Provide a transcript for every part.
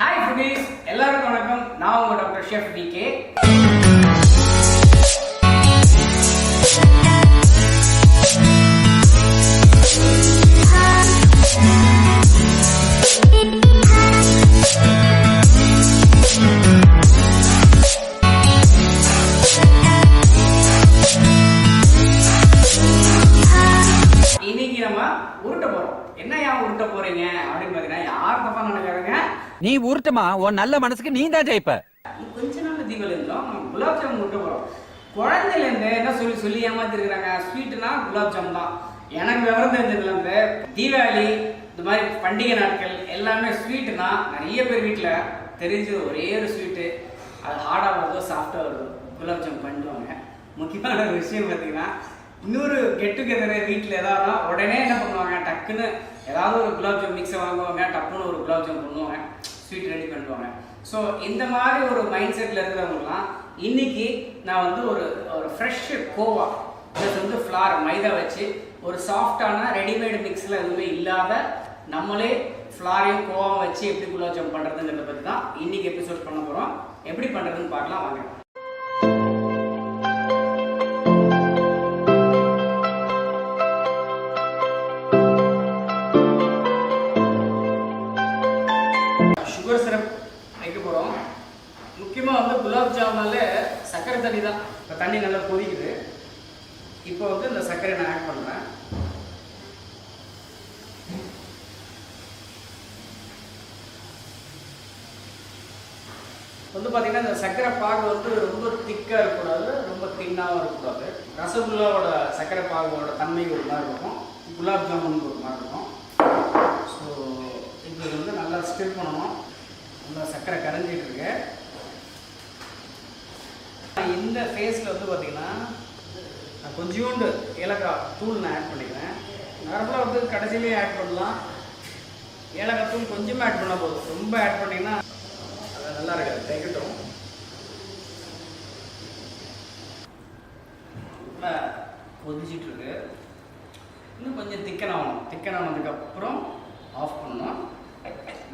Hi foodies எல்லாருக்கும் வணக்கம். நான் உங்க டாக்டர் ஷெஃப் டி கே உருட்ட போறோம். என்ன ஏன் உருட்ட போறீங்க? அப்படின்னு பாத்தீங்கன்னா யார் தப்பா நினைக்காதுங்க. நீ உருட்டுமா? உன் நல்ல மனசுக்கு நீ தான் ஜெயிப்ப. கொஞ்ச நாள் தீபாவளி இருந்தோம் குலாப் ஜாமுன் உருட்ட போறோம். குழந்தையில இருந்து என்ன சொல்லி சொல்லி ஏமாத்திருக்கிறாங்க? ஸ்வீட்னா குலாப் ஜாமுன் தான். எனக்கு விவரம் தெரிஞ்சதுல இருந்து தீபாவளி இந்த மாதிரி பண்டிகை நாட்கள் எல்லாமே ஸ்வீட்டுனா நிறைய பேர் வீட்டில் தெரிஞ்ச ஒரே ஒரு ஸ்வீட்டு அது ஹார்டாக வருதோ சாஃப்டாக வருதோ குலாப் ஜாமுன் பண்ணுவாங்க முக்கியமான ஒரு விஷயம் பார்த்தீங்கன்னா இன்னொரு கெட் டுகெதரு வீட்டில் எதாவது உடனே என்ன பண்ணுவாங்க? டக்குன்னு ஏதாவது ஒரு குலாப் ஜாம் மிக்ஸை வாங்குவாங்க டக்குன்னு ஒரு குலாப் ஜாம் பண்ணுவாங்க ஸ்வீட் ரெடி பண்ணுவாங்க ஸோ இந்த மாதிரி ஒரு மைண்ட் செட்டில் இருக்கிறவங்கலாம் இன்னைக்கு நான் வந்து ஒரு ஒரு ஃப்ரெஷ் கோவா ப்ளஸ் வந்து ஃப்ளார் மைதா வச்சு ஒரு சாஃப்டான ரெடிமேடு மிக்ஸில் எதுவுமே இல்லாத நம்மளே ஃப்ளாரையும் கோவா வச்சு எப்படி குலாப் ஜாம் பண்ணுறதுங்கிறத பற்றி தான் இன்னைக்கு எபிசோட் பண்ண போகிறோம் எப்படி பண்ணுறதுன்னு பார்க்கலாம் வாங்க. சர்க்கரை தண்ணி தான். இப்போ தண்ணி நல்லா கொதிக்குது. இப்போ வந்து இந்த சர்க்கரை நான் ஆட் பண்ணுறேன் வந்து பார்த்தீங்கன்னா இந்த சர்க்கரை பாகு வந்து ரொம்ப திக்காக இருக்கக்கூடாது ரொம்ப தின்னாகவும் இருக்கக்கூடாது. ரசகுல்லாவோட சர்க்கரை பாகோட தன்மை ஒரு மாதிரி இருக்கும். குலாப் ஜாமுன் ஒரு மாதிரி இருக்கும். ஸோ இது வந்து நல்லா ஸ்டிர் பண்ணணும். நல்லா சர்க்கரை கரைஞ்சிட்டு இருக்கு. ஃபேஸில் வந்து பார்த்தீங்கன்னா நான் கொஞ்சோண்டு ஏலக்காய் தூள் நான் ஆட் பண்ணிக்கிறேன். நார்மலாக வந்து கடைசியிலேயே ஆட் பண்ணலாம். ஏலக்காய் தூள் கொஞ்சமாக ஆட் பண்ணால் போதும். ரொம்ப ஆட் பண்ணிங்கன்னா அது நல்லா இருக்காது. தைக்கட்டும் நல்லா கொதிச்சிட்டு இருக்கு. இன்னும் கொஞ்சம் திக்கன் ஆகணும். திக்கன் ஆனதுக்கப்புறம் ஆஃப் பண்ணணும்.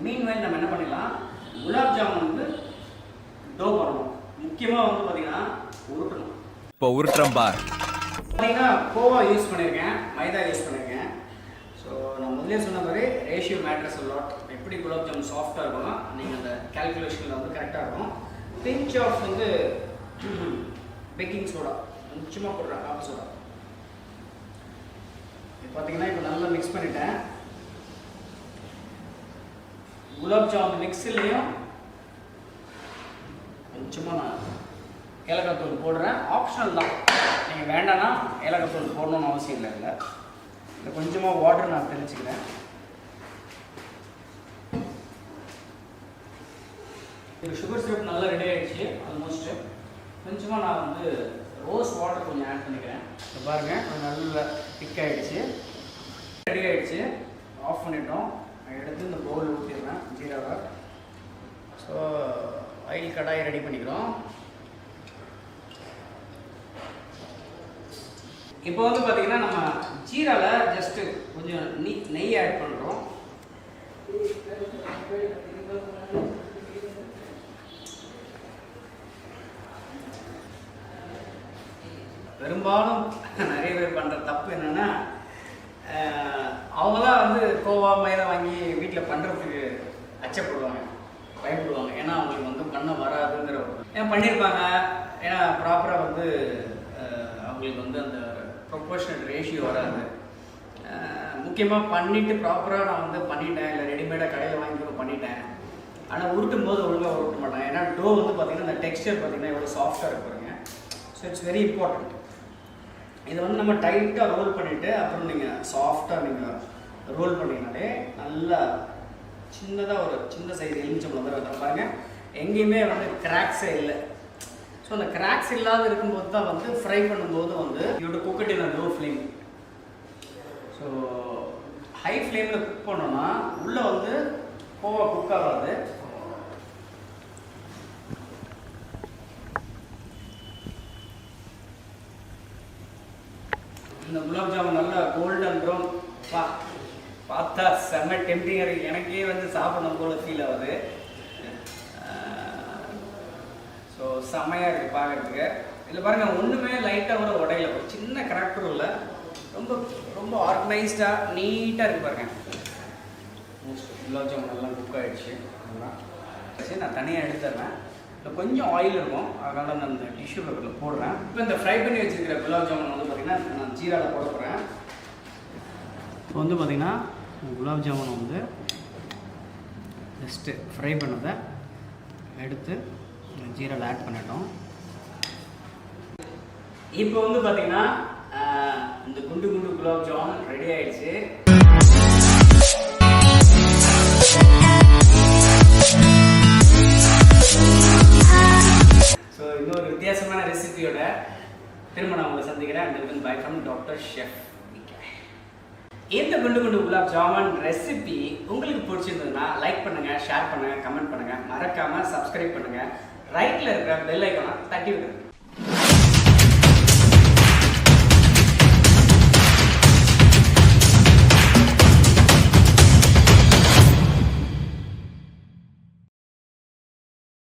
மீன் நம்ம என்ன பண்ணிடலாம்? குலாப் ஜாமுன் வந்து டோ பண்ணணும். முக்கியமாக வந்து பார்த்தீங்கன்னா உருட்டணும். இப்போ உருட்டுறம் பார். பார்த்தீங்கன்னா கோவா யூஸ் பண்ணியிருக்கேன் மைதா யூஸ் பண்ணியிருக்கேன். ஸோ நான் முதலே சொன்ன மாதிரி ரேஷியோ மேட்ரஸ் லாட் எப்படி குலாப் ஜாமுன் சாஃப்டாக இருக்கும்னா நீங்கள் அந்த கேல்குலேஷனில் வந்து கரெக்டாக இருக்கும் பிஞ்ச் ஆஃப் வந்து பேக்கிங் சோடா கொஞ்சமாக போடுறேன் காஃபி சோடா பார்த்தீங்கன்னா இப்போ நல்லா மிக்ஸ் பண்ணிட்டேன். குலாப் ஜாமுன் மிக்ஸிலையும் கொஞ்சமாக நான் ஏலக்காய் தூள் போடுறேன். ஆப்ஷனல் தான். நீங்கள் வேண்டாம்னா ஏலக்காய் தூள் போடணும்னு அவசியம் இல்லை இல்லை இல்லை கொஞ்சமாக வாட்டர் நான் தெளிச்சுக்கிறேன். இது சுகர் சிரப் நல்லா ரெடி ஆயிடுச்சு ஆல்மோஸ்ட் கொஞ்சமாக நான் வந்து ரோஸ் வாட்டர் கொஞ்சம் ஆட் பண்ணிக்கிறேன். இப்போ பாருங்கள் கொஞ்சம் நல்லா திக் ஆயிடுச்சு. ரெடி ஆயிடுச்சு. ஆஃப் பண்ணிட்டோம். எடுத்து இந்த பவுல் ஊற்றிடுறேன் ஜீராவை ஸோ ஆயில் கடாயை ரெடி பண்ணிக்கிறோம். இப்போ வந்து பார்த்தீங்கன்னா நம்ம ஜீராவில் ஜஸ்ட்டு கொஞ்சம் நெய் நெய் ஆட் பண்ணுறோம் பெரும்பாலும் நிறைய பேர் பண்ணுற தப்பு என்னென்னா அவங்களாம் வந்து கோவா மைதா வாங்கி வீட்டில் பண்ணுறதுக்கு அச்சப்படுவாங்க பயப்படுவாங்க. ஏன்னா அவங்களுக்கு வந்து பண்ண வராதுங்கிற ஒரு ஏன் பண்ணியிருப்பாங்க ஏன்னா ப்ராப்பராக வந்து அவங்களுக்கு வந்து அந்த ப்ரொபோஷனல் ரேஷியோ வராது. முக்கியமாக பண்ணிவிட்டு ப்ராப்பராக நான் வந்து பண்ணிட்டேன். இல்லை ரெடிமேடாக கடையில் வாங்கி கூட பண்ணிட்டேன். ஆனால் உருட்டும் போது ஒழுங்காக உருட்ட மாட்டேன் ஏன்னா டோ வந்து பார்த்தீங்கன்னா அந்த டெக்ஸ்டர் பார்த்தீங்கன்னா எவ்வளோ சாஃப்டாக இருக்குங்க ஸோ இட்ஸ் வெரி இம்பார்ட்டண்ட் இதை வந்து நம்ம டைட்டாக ரோல் பண்ணிவிட்டு அப்புறம் நீங்கள் சாஃப்டாக நீங்கள் ரோல் பண்ணிங்கனாலே நல்லா சின்னதாக ஒரு சின்ன சைஸ் எலுமிச்சம்பழம் வந்து பாருங்கள் எங்கேயுமே வந்து கிராக்ஸே இல்லை. ஸோ அந்த கிராக்ஸ் இல்லாத இருக்கும்போது தான் வந்து ஃப்ரை பண்ணும்போது வந்து இதோட cooked in low flame so high ஃப்ளேமில் குக் பண்ணோன்னா உள்ளே வந்து கோவா குக் ஆகாது. இந்த குலாப் ஜாமுன் நல்லா கோல்டன் ப்ரௌன் பா பார்த்தா செம்ம டெம்டிங் இருக்கு. எனக்கே வந்து சாப்பிடணும் போல ஃபீல் ஆகுது. ஸோ செம்மையாக இருக்குது பார்க்குறதுக்கு இதில் பாருங்கள் ஒன்றுமே லைட்டாக கூட உடையில. ஒரு சின்ன கரெக்டரும் இல்லை. ரொம்ப ரொம்ப ஆர்கனைஸ்டாக நீட்டாக இருக்குது பாருங்கள் குலாப் ஜாமுன் எல்லாம் குக் ஆகிடுச்சு அதெல்லாம் நான் தனியாக எடுத்துடுறேன் இல்லை கொஞ்சம் ஆயில் இருக்கும். அதனால் நான் இந்த டிஷ்யூ பேப்பரில் போடுறேன். இப்போ இந்த ஃப்ரை பண்ணி வச்சுருக்கிற குலாப் ஜாமுன் வந்து பார்த்திங்கன்னா நான் ஜீராவில் போட போகிறேன் இப்போ வந்து பார்த்திங்கன்னா குலாப் ஜாமுன் வந்து ஜஸ்ட்டு ஃப்ரை பண்ணதை எடுத்து ஜீரல் ஆட் பண்ணிட்டோம். இப்போ வந்து பார்த்தீங்கன்னா இந்த குண்டு குண்டு குலாப் ஜாமுன் ரெடி ஆயிடுச்சு. ஸோ இன்னொரு வித்தியாசமான ரெசிபியோட திரும்ப நான் உங்களை சந்திக்கிறேன். And bye from doctor chef இந்த குண்டு குண்டு குலாப் ஜாமுன் ரெசிபி உங்களுக்கு பிடிச்சிருந்ததுன்னா லைக் பண்ணுங்க ஷேர் பண்ணுங்க கமெண்ட் பண்ணுங்க. மறக்காமல் சப்ஸ்கிரைப் பண்ணுங்க. ரைட்டில் இருக்கிற பெல் ஐக்கனை தட்டி விடுங்க